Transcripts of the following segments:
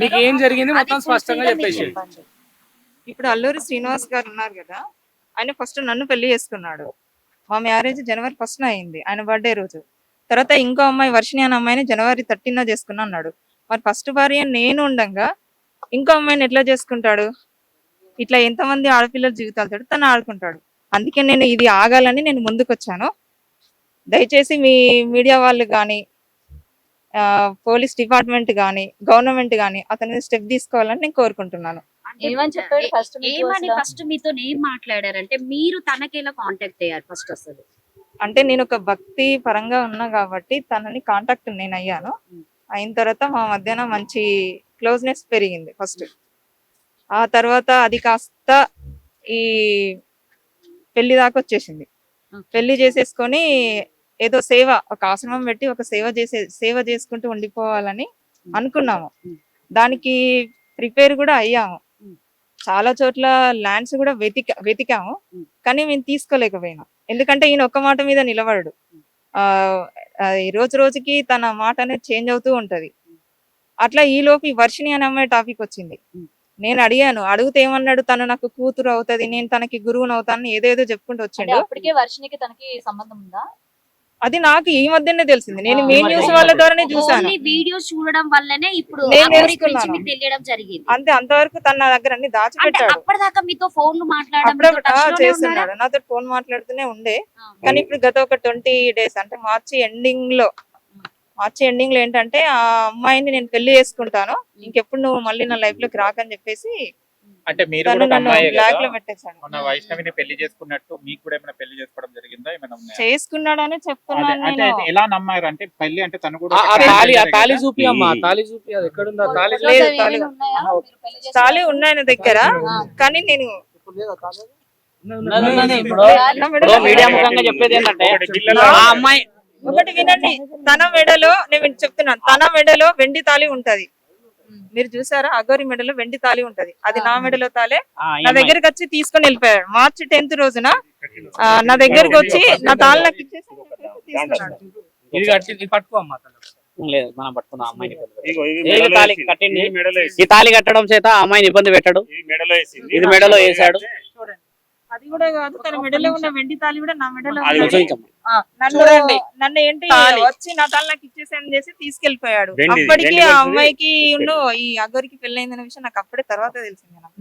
మీకు ఏం జరిగింది మొత్తం స్పష్టంగా చెప్పేసి. ఇప్పుడు అల్లూరి శ్రీనివాస్ గారు ఉన్నారు కదా ఆయన ఫస్ట్ నన్ను పెళ్ళి చేసుకున్నాడు. మా మ్యారేజ్ జనవరి ఫస్ట్ అయింది ఆయన బర్త్డే రోజు. తర్వాత ఇంకో అమ్మాయి వర్షిణి అనే అమ్మాయిని జనవరి థర్టీన్ చేసుకున్నా అన్నాడు. మరి ఫస్ట్ భార్య నేను ఉండగా ఇంకో అమ్మాయిని ఎట్లా చేసుకుంటాడు? ఇట్లా ఎంతమంది ఆడపిల్లల జీవితాలతో తను ఆడుకుంటాడు. అందుకే నేను ఇది ఆగాలని నేను ముందుకు వచ్చాను దయచేసి మీ మీడియా వాళ్ళు కానీ పోలీస్ డిపార్ట్మెంట్ కానీ గవర్నమెంట్ కానీ అతని స్టెప్ తీసుకోవాలని నేను కోరుకుంటున్నాను. అంటే ఏమని ఫస్ట్ మీతో ఏం మాట్లాడారంటే మీరు తనకి ఎలా కాంటాక్ట్ అయ్యారు ఫస్ట్ అసలు? అంటే నేను ఒక భక్తి పరంగా ఉన్నా కాబట్టి తనని కాంటాక్ట్ నేను అయ్యాను. అయిన తర్వాత మా మధ్యన మంచి క్లోజ్నెస్ పెరిగింది ఫస్ట్. ఆ తర్వాత అది కాస్త ఈ పెళ్ళి దాకా వచ్చేసింది. పెళ్ళి చేసేసుకొని ఏదో సేవ ఒక ఆశ్రమం పెట్టి ఒక సేవ చేసే సేవ చేసుకుంటూ ఉండిపోవాలని అనుకున్నాము. దానికి ప్రిపేర్ కూడా అయ్యాము. చాలా చోట్ల ల్యాండ్స్ కూడా వెతిక వెతికాము. కానీ మేము తీసుకోలేకపోయినాం. ఎందుకంటే ఈయన ఒక్క మాట మీద నిలబడడు. రోజు రోజుకి తన మాట అనేది చేంజ్ అవుతూ ఉంటది. అట్లా ఈ లోపు ఈ వర్షిణి అనే అమ్మాయి టాపిక్ వచ్చింది. నేను అడిగాను అడిగితే ఏమన్నాడు? తను నాకు కూతురు అవుతది నేను తనకి గురువుని అవుతాను ఏదేదో చెప్పుకుంటూ వచ్చిండు. అప్పటికే వర్షినికి తనకి సంబంధం ఉందా? అది నాకు ఈ మధ్యనే తెలిసింది. నేను మరి న్యూస్ వాళ్ళ? ద్వారానే చూసాను వీడియోస్ చూడడం వల్లనే ఇప్పుడు తెలియడం జరిగింది. అంతే అంతవరకు తన నా దగ్గర అన్ని దాచిపెట్టాడు. అప్పటిదాకా మీతో మాట్లాడడం ఉన్నారా? చేస్తున్నాడు. నాతో ఫోన్ మాట్లాడుతూనే ఉండే. కానీ ఇప్పుడు గత ఒక ట్వంటీ డేస్ అంటే మార్చి ఎండింగ్లో మార్చి ఎండింగ్లో ఏంటంటే ఆ అమ్మాయిని నేను పెళ్ళి చేసుకుంటాను. ఇంకెప్పుడు నువ్వు మళ్ళీ నా లైఫ్లోకి రాకని చెప్పేసి అంటే మీరు తను కూడా ఒక నన్ను అమ్మాయే బ్లాక్లో కదా పెట్టేశాడు మొన్న వైష్ణవిని పెళ్ళి చేసుకున్నట్టు మీకు కూడా ఏమైనా పెళ్ళి చేసుకోవడం జరిగిందా ఏమైనా ఉన్నాయా? చేసుకున్నాడని అదే చెప్తున్నాను అంటే నేను ఎలా నమ్మారు అంటే పెళ్ళి అంటే తను కూడా ఆ ఒక ఆ తాళి ఆ? చూపి అమ్మా తాళి చూపి అది ఎక్కడుంది ఆ తాళి లేదు, తాళి- ఏమైనా ఉన్నాయా? ఆహా, మీరు పెళ్ళి తాళి చేసుకున్నప్పుడు? ఉన్నాయి నా దగ్గర కానీ నేను ఉన్నది ఉన్నది. ఇప్పుడు తన ఇప్పుడు మెడలో మీడియా ముఖంగా చెప్పేది ఏంటంటే ఒకటి గిల్లెలో ఆ అమ్మాయి ఒకటి వినండి తన మెడలో నేను చెప్తున్నాను తన మెడలో వెండి తాళి ఉంటది మీరు చూసారా? అగోరి మెడలో వెండి తాళి ఉంటది. అది నా మెడలో తాలే. నా. దగ్గరికి వచ్చి తీసుకొని వెళ్ళిపోయాడు. మార్చి టెన్త్ రోజున నా దగ్గరికి వచ్చి నా తాళి నాకు ఇచ్చేసి తీసుకున్నాడు. లేదు మనం అమ్మాయిని ఈ. తాళి కట్టడం? చేత ఆ అమ్మాయిని ఇబ్బంది పెట్టాడు. ఇది మెడలో వేసింది. అది కూడా కాదు తన మెడలో ఉన్న వెండి తాళి కూడా నా మెడలో. నన్ను చూడండి. నన్ను ఏంటి. వచ్చి నా తాళి నాకు ఇచ్చేసాను చేసి తీసుకెళ్ళిపోయాడు అప్పటికి ఆ అమ్మాయికి ఉన్ను ఈ అగోరికి పెళ్ళైందనే విషయం నాకు అప్పుడే తర్వాత తెలిసింది నాకు.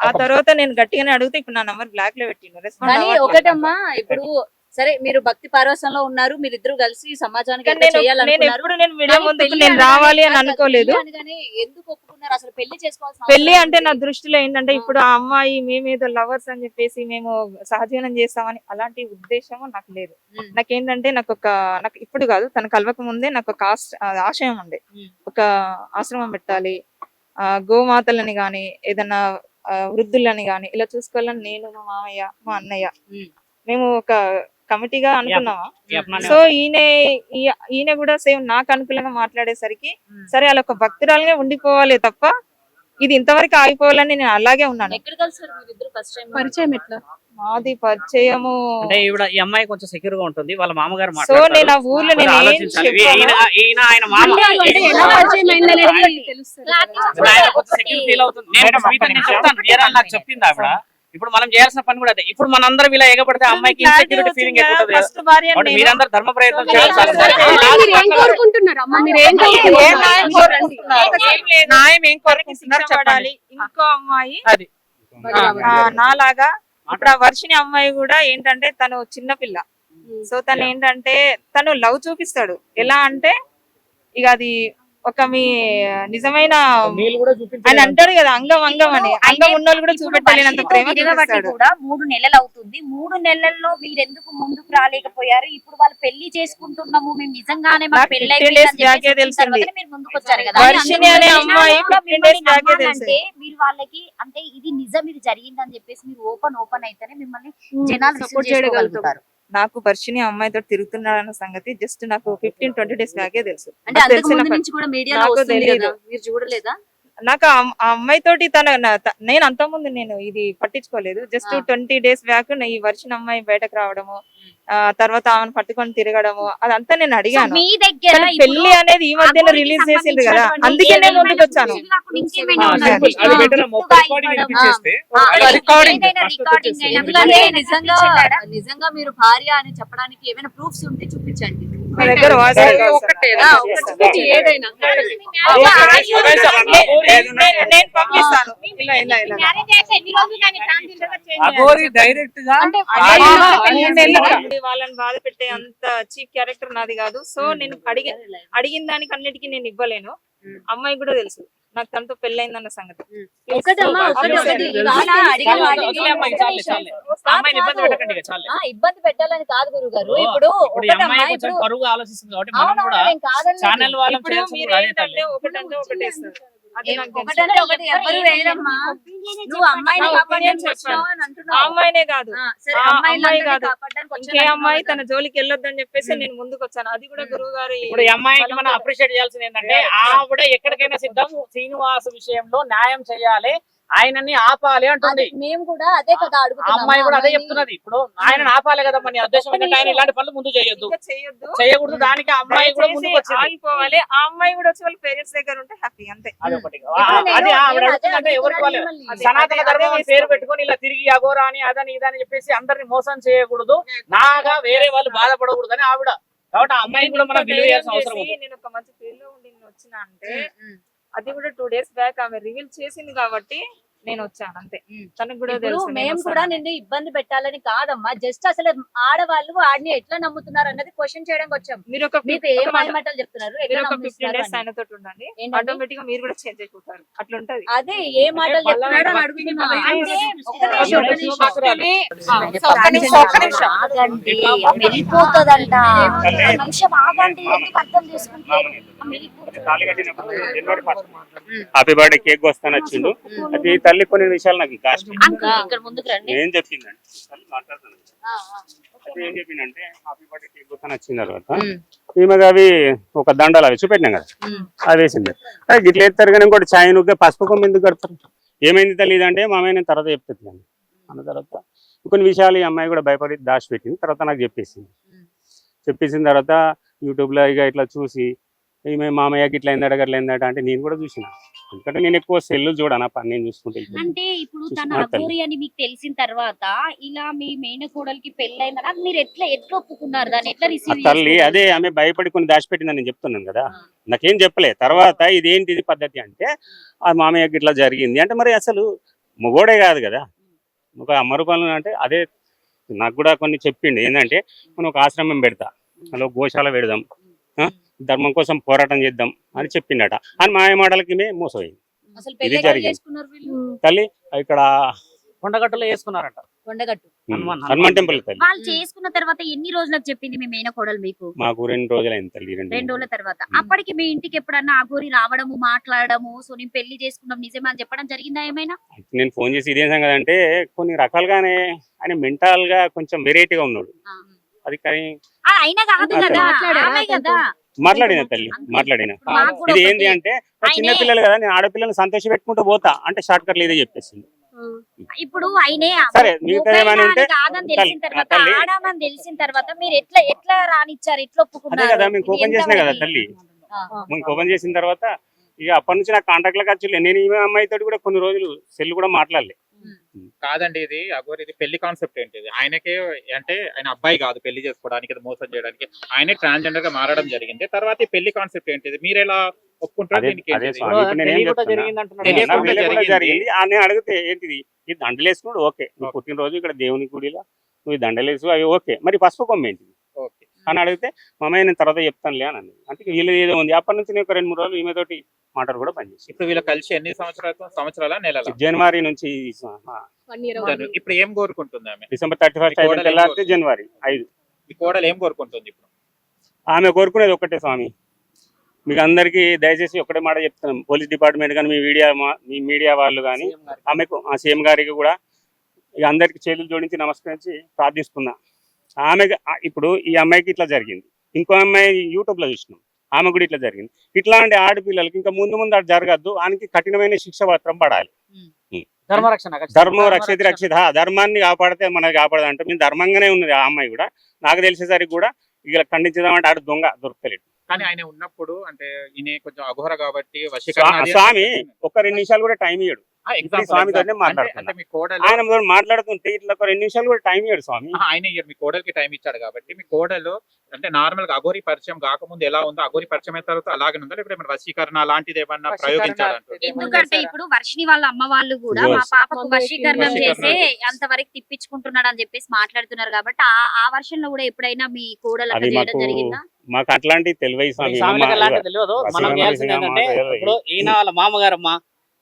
ఆ తర్వాత నేను గట్టిగానే అడిగితే ఇప్పుడు నా నంబర్ బ్లాక్లో పెట్టిండు రెస్పాండ్ ఒకటమ్మా ఇప్పుడు సరే మీరు భక్తి పారవశంలో ఉన్నారు మీరిద్దరు కలిసి సమాజానికి నేను రావాలి అని అనుకోలేదు పెళ్ళి అనగానే ఎందుకు ఒప్పుకున్నారు అసలు పెళ్ళి చేసుకోవాల్సిన పెళ్ళి అవసరం అంటే నా? దృష్టిలో ఏంటంటే. ఇప్పుడు ఆ అమ్మాయి మేమేదో లవర్స్ అని చెప్పేసి మేము సహజీవనం చేస్తామని అలాంటి ఉద్దేశం నాకు లేదు నాకేంటంటే నాకు ఒక నాకు ఇప్పుడు కాదు తన కలవక ముందే నాకు ఒక ఆశయం ఉండే. ఒక ఆశ్రమం పెట్టాలి ఆ గోమాతలని గాని ఏదన్నా వృద్ధులని గాని ఇలా చూసుకోవాలని నేను మా మామయ్య మా అన్నయ్య. మేము ఒక కమిటీగా అమ్మాయిని సో ఈయన ఈ- ఈయన కూడా సేమ్ నాకు అనుకూలంగా మాట్లాడేసరికి ఉమ్. సరే అలా ఒక భక్తురాలుగా ఉండిపోవాలి తప్ప ఇది ఇంతవరకు ఆగిపోవాలని నేను అలాగే ఉన్నాను. ఎక్కడ కలిసారు మీరిద్దరు ఫస్ట్ టైం పరిచయం ఎట్లా? మాది పరిచయము అంటే ఈవిడ ఈ అమ్మాయి కొంచెం సెక్యూర్గా ఉంటుంది వాళ్ళ మామగారు సో. నేను ఆ ఊర్లో నేను. చెప్తాను. చెప్పింది ఆవిడ. ఇప్పుడు మనం చేయాల్సిన పని కూడా అదే. ఇప్పుడు మనందరం ఇలా ఎగబడితే అమ్మాయికి ఇన్సెక్యూరిటీ ఫీలింగ్ ఎక్కువ మీరందరూ ధర్మ ప్రయత్నం? న్యాయం ఏం కోరుకుంటున్నారు? చెప్పాలి ఇంకో అమ్మాయి. నాలాగా ఇప్పుడు ఆ వర్షిని అమ్మాయి కూడా ఏంటంటే తను చిన్న పిల్ల. సో తను ఏంటంటే తను లవ్ చూపిస్తాడు. ఎలా అంటే ఇక అది ఒక మీ నిజమైన ఆయన అంటాడు కదా అంగం అంగం అని. అంగం ఉన్నోళ్ళు కూడా చూపెట్టలేనంత ప్రేమ కూడా మూడు నెలలు అవుతుంది. మూడు నెలల్లో మీరు ఎందుకు ముందుకు రాలేకపోయారు? ఇప్పుడు వాళ్ళు పెళ్ళి చేసుకుంటున్నాము మేము నిజంగానే నాకు పెళ్ళి 15 days back ఏ తెలిసింది. మీరు ముందుకు వచ్చారు కదా. వర్షిణి అనే అమ్మాయి 15 days back ఏ అంటే మీరు వాళ్ళకి అంటే ఇది నిజం ఇది జరిగిందని చెప్పేసి మీరు ఓపెన్ ఓపెన్ అయితేనే మిమ్మల్ని జనాలు సపోర్ట్ చేయగలుగుతారు నాకు వర్షిని అమ్మాయితో తిరుగుతున్నాడు అన్న సంగతి జస్ట్ నాకు ఫిఫ్టీన్ ట్వంటీ డేస్ బ్యాకే తెలుసు అంటే అంతకు తెలిసిన ముందు పని. నుంచి కూడా మీడియాలో నాకు వస్తుంది తెలీదు. కదా మీరు చూడలేదా నాకు ఆ అమ్- ఆ అమ్మాయి తోటి తన నేను అంత ముందు నేను ఇది పట్టించుకోలేదు. జస్ట్. ట్వంటీ డేస్ బ్యాక్ ఈ వర్షం అమ్మాయి బయటకు రావడము ఆ తర్వాత ఆమెను పట్టుకొని తిరగడము అదంతా నేను అడిగాను. మీ దగ్గర పెళ్ళి అనేది ఈ మధ్యన అఘోరికి రిలీజ్ చేసింది కదా అందుకే నేను ముందుకు వచ్చాను? నిజంగా మీరు భార్య అని చెప్పడానికి ఏమైనా ప్రూఫ్స్ ఉంటే చూపించండి. మా దగ్గర డైరెక్ట్గా వాళ్ళని బాధ పెట్టే అంత చీప్ క్యారెక్టర్ నాది కాదు. సో నేను అడిగి అడిగిన దానికి అన్నిటికీ నేను ఇవ్వలేను. అమ్మాయి కూడా తెలుసు. నాకు తనతో పెళ్ళైందన్న సంగతి. ఇబ్బంది పెట్టాలని కాదు గురువు గారు ఇప్పుడు ఇప్పుడు తల్లి. ఒకటంటే ఒకటేస్తారు. అమ్మాయిని కాదు. అమ్మాయి కాదు. కాపాడడానికి వచ్చాను ఇంకే అమ్మాయి తన జోలికి వెళ్ళొద్దని చెప్పేసి నేను ముందుకు వచ్చాను అది కూడా గురువు గారి ఇప్పుడు అమ్మాయికి మనం అప్రిషియేట్ చేయాల్సింది ఏంటంటే ఆవిడ ఎక్కడికైనా సిద్ధం శ్రీనివాస్ విషయంలో న్యాయం చేయాలి. ఆయనని ఆపాలి. అంటుంది మేము కూడా అదే కదా అమ్మాయి కూడా అదే అమ్మాయిని. చెప్తున్నది ఇప్పుడు ఆయన ఆపాలి కదా మన ఉద్దేశం ఏంటంటే ఆయన ఇలాంటి పనులు ముందు చేయొద్దు చేయకూడదు దానికి అమ్మాయి కూడా ముందుకు వచ్చింది ఆగిపోవాలి ఆ అమ్మాయి కూడా వచ్చి వాళ్ళ పేరెంట్స్ దగ్గర ఉంటే హ్యాపీ అంతే అదొకటి అది అడుగుతుందంటే ఎవరికి వాళ్ళు. సనాతన ధర్మం పేరు. పెట్టుకొని ఇలా తిరిగి అఘోరా అని అదని ఇదని చెప్పేసి అందరిని మోసం చేయకూడదు నాగా వేరే వాళ్ళు బాధపడకూడదు అని ఆవిడ కాబట్టి ఆ అమ్మాయి కూడా మనం నేను విలువ చేయాల్సిన అవసరం నేను ఒక మంచి పేరులో ఉండి వచ్చిన అంటే. అది కూడా టూ డేస్ బ్యాక్ ఆమె రివీల్ చేసింది కాబట్టి నేను వచ్చాను అంతే. తనకు కూడా తెలుసు మేము కూడా. నిన్ను ఇబ్బంది పెట్టాలని కాదమ్మా. జస్ట్ అసలు ఆడవాళ్ళు వాడిని ఎట్లా నమ్ముతున్నారు అన్నది క్వశ్చన్ చేయడానికి వచ్చాం. మీరు ఒక మీకు ఏం మాట- మాయమాటలు చెప్తున్నారు. ఆయనతో ఉండండి? ఆటోమేటిక్గా మీరు కూడా చేంజ్ అయిపోతారు. అట్లుంటది. అదే ఏ మాటలు చెప్తున్నాడు వెళ్ళిపోతుందంట నిమిషం ఆగండి. ఎందుకు అర్థం చేసుకుంటారు హ్యాపీ బర్త్డే కేక్ వస్తాను వచ్చిండు. అది తల్లి కొన్ని విషయాలు నాకు కాస్ట్ ఏం తల్లి అయితే ఏం చెప్పిందంటే హ్యాపీ బర్త్డే కేక్ వస్తాను వచ్చిన తర్వాత ఈమెగా అవి ఒక దండలు అవి చూపెట్టినాం కదా అవి వేసింది. అది గిట్ల ఎత్తారు కానీ ఇంకోటి చాయ్ నువ్వు పసుపు కొమ్మ ఎందుకు కడతారు ఏమైంది తెలియదు అంటే మా అమ్మాయి నేను తర్వాత చెప్తున్నాను అన్న తర్వాత కొన్ని విషయాలు ఈ అమ్మాయి కూడా భయపడి దాచిపెట్టింది. తర్వాత నాకు చెప్పేసింది. చెప్పేసిన తర్వాత యూట్యూబ్లో ఇక ఇట్లా చూసి ఈమె మామయ్యకి ఇట్లా అయిందట అట్లా అయిందట అంటే నేను కూడా చూసిన. ఎందుకంటే నేను ఎక్కువ సెల్ చూడను ఆ పని నేను చూసుకుంటే. అంటే ఇప్పుడు తన. అఘోరి అని మీకు తెలిసిన తర్వాత ఇలా మీ మేనకోడలికి పెళ్ళైందని అది మీరు ఎట్లా ఎట్లా ఒప్పుకున్నారు? దాన్ని ఎట్లా రిసీవ్ తల్లి అదే ఆమె భయపడి కొన్ని దాచిపెట్టిందని నేను చెప్తున్నాను కదా. నాకేం చెప్పలే. తర్వాత ఇదేంటి ఇది పద్ధతి అంటే ఆ మామయ్యకి ఇట్లా జరిగింది అంటే మరి అసలు మొగోడే కాదు కదా. ఒక అమరుపాలన అంటే అదే నాకు కూడా కొన్ని చెప్పిండు. ఏంటంటే మనం ఒక ఆశ్రమం పెడతా. అలా గోశాల పెడదాం? ధర్మం కోసం పోరాటం చేద్దాం అని చెప్పిండట. అని మాయ మాటలకి మోసపోయింది. ఇది జరిగింది. తల్లి ఇక్కడ కొండగట్టులో వేసుకున్నారట కొండగట్టు. హనుమాన్- టెంపుల్ తల్లి. వాళ్ళు చేసుకున్న తర్వాత ఎన్ని రోజులకు చెప్పింది మీ మేనకోడలు మీకు? మాకు రెండు రోజులైంది తల్లి రెండు రెండు రోజుల. తర్వాత. అప్పటికి మీ ఇంటికి ఎప్పుడన్నా అఘోరి రావడము మాట్లాడము సో నేను పెళ్ళి చేసుకున్నాం నిజమే అని చెప్పడం జరిగిందా ఏమైనా? నేను ఫోన్ చేసి ఇదేం సంగతి అంటే కొన్ని రకాలుగానే ఆయన మెంటల్గా కొంచెం వెరైటీగా ఉన్నాడు. అది కానీ ఆ, అయినా కాదు కదా. మాట్లాడిన తల్లి మాట్లాడిన ఇది ఏంది అంటే చిన్న పిల్లలు కదా నేను ఆడపిల్లల్ని సంతోష పెట్టుకుంటూ పోతా అంటే షార్ట్ కట్లు ఇదే చెప్పేసింది ఇప్పుడు ఆయనే సరే, కాదని తెలిసిన తర్వాత. ఆడామని తెలిసిన తర్వాత మీరు ఎట్లా ఎట్లా రానిచ్చారు ఎట్లా ఒప్పుకున్నారు కదా మేము కోపం చేసినా కదా? తల్లి. మేము కోపం చేసిన తర్వాత ఇక అప్పటి నుంచి నాకు కాంటాక్ట్లకు వచ్చి నేను ఈమె అమ్మాయితో కూడా కొన్ని రోజులు సెల్ కూడా మాట్లాడలే. కాదండి ఇది అగోర్ ఇది పెళ్ళి కాన్సెప్ట్ ఏంటిది ఆయనకే అంటే ఆయన అబ్బాయి కాదు పెళ్ళి చేసుకోవడానికి మోసం చేయడానికి. ఆయనే ట్రాన్స్జెండర్గా మారడం జరిగింది. తర్వాత ఈ పెళ్ళి కాన్సెప్ట్ ఏంటిది మీరు ఎలా ఒప్పుకుంటారు? నేనేం అడిగితే ఏంటిది? ఇది దండలేసుకున్నాడు ఓకే. నీ. పుట్టినరోజు ఇక్కడ దేవుని గుడిలో నువ్వు ఈ దండలేసు అవి ఓకే. మరి పసుపు కొమ్మ ఏంటిది? అని అడిగితే మా అమ్మాయి నేను తర్వాత చెప్తానులే అని అన్నది. అంటే వీళ్ళది ఏదో ఉంది. అప్పటి నుంచి నేను ఒక రెండు మూడు రోజులు ఈమె తోటి మాటలు కూడా పనిచేసి ఇప్పుడు వీళ్ళు కలిసి ఎన్ని సంవత్సరాలు సంవత్సరాల నెలల? జనవరి నుంచి ఆ, ఇప్పుడు ఏం కోరుకుంటుంది ఆమె? డిసెంబర్ థర్టీ ఫస్ట్ కోరుకుంటుంది? జనవరి ఐదు. మీ కోడలు ఏం కోరుకుంటుంది ఇప్పుడు? ఆమె కోరుకునేది ఒకటే స్వామి. మీకు అందరికీ దయచేసి ఒకటే మాట చెప్తున్నాం పోలీస్ డిపార్ట్మెంట్ కానీ మీ మీడియా మా- మీ మీడియా వాళ్ళు కానీ. ఆమెకు ఆ సీఎం గారికి కూడా ఇక అందరికి చేతులు జోడించి నమస్కరించి ప్రార్థిస్తున్నా. ఆమె ఇప్పుడు ఈ అమ్మాయికి ఇట్లా జరిగింది. ఇంకో అమ్మాయి యూట్యూబ్లో చూసినాం. ఆమె కూడా ఇట్లా జరిగింది. ఇట్లాంటి ఆడపిల్లలకి ఇంకా ముందు ముందు అటు జరగద్దు. ఆయనకి కఠినమైన శిక్ష పత్రం పడాలి. ధర్మరక్షణ. ధర్మం రక్షిత రక్షిత ధర్మాన్ని కాపాడితే మనకి కాపాడదు అంటే మేము ధర్మంగానే ఉన్నది ఆ అమ్మాయి కూడా. నాకు తెలిసేసరికి కూడా ఇక ఖండించదామంటే ఆడు దొంగ దొరకలేదు. కానీ ఆయన ఉన్నప్పుడు అంటే ఈయన కొంచెం అఘోర కాబట్టి అది- స్వామి ఒక రెండు నిమిషాలు కూడా టైం ఇయ్యడు. స్వామితోనే example. మాట్లాడుతున్నా. అంటే మీ కోడలు ఆయన మాట్లాడుతుంటే ఇట్లా రెండు నిమిషాలు కూడా టైం ఇయ్యడు స్వామి ఆయన ఇయ్యరు మీ కోడలికి టైం ఇచ్చాడు కాబట్టి మీ కోడలు అంటే నార్మల్గా అఘోరి పరిచయం కాకముందు ఎలా ఉందో అఘోరి పరిచయం అయిన తర్వాత అలాగే ఉందా లేకపోతే ఏమైనా వశీకరణ అలాంటిది ఏమన్నా ప్రయోగించాలంటే లాంటిది. ఎందుకంటే ఇప్పుడు వర్షిని వాళ్ళ అమ్మ వాళ్ళు కూడా మా. పాపకు వశీకరణం చేసే అంతవరకు తిప్పించుకుంటున్నాడు అని చెప్పేసి మాట్లాడుతున్నారు కాబట్టి ఆ ఆ వర్షన్లో కూడా ఎప్పుడైనా మీ కోడలు అట్లా చేయడం జరిగిందా మాకు అట్లాంటి తెలివై స్వామి స్వామికి మా- అలాంటి తెలియదు మనం చేయాల్సింది ఏంటంటే. ఇప్పుడు ఈయన వాళ్ళ మామగారమ్మ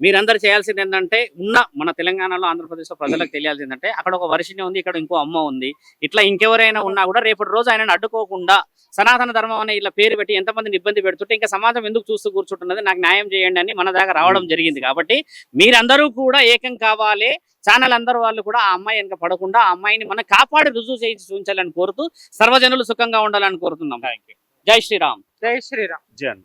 మీరందరూ చేయాల్సింది ఏంటంటే ఉన్న మన తెలంగాణలో ఆంధ్రప్రదేశ్లో ప్రజలకు తెలియాల్సింది ఏంటంటే అక్కడ ఒక వర్షిని ఉంది ఇక్కడ ఇంకో అమ్మ ఉంది. ఇట్లా ఇంకెవరైనా ఉన్నా కూడా రేపటి రోజు ఆయనను అడ్డుకోకుండా సనాతన ధర్మం అనే ఇలా పేరు పెట్టి ఎంతమందిని ఇబ్బంది పెడుతుంటే ఇంకా సమాజం ఎందుకు చూస్తూ కూర్చుంటున్నది? నాకు న్యాయం చేయండి అని మన దాకా రావడం జరిగింది కాబట్టి మీరందరూ కూడా ఏకం కావాలి. ఛానల్ అందరూ వాళ్ళు కూడా ఆ అమ్మాయి వెనక పడకుండా ఆ అమ్మాయిని మనం కాపాడి రుజువు చేయించి చూపించాలని కోరుతూ సర్వజనులు సుఖంగా ఉండాలని కోరుతున్నాం. జై శ్రీరామ్. జై శ్రీరామ్. జన్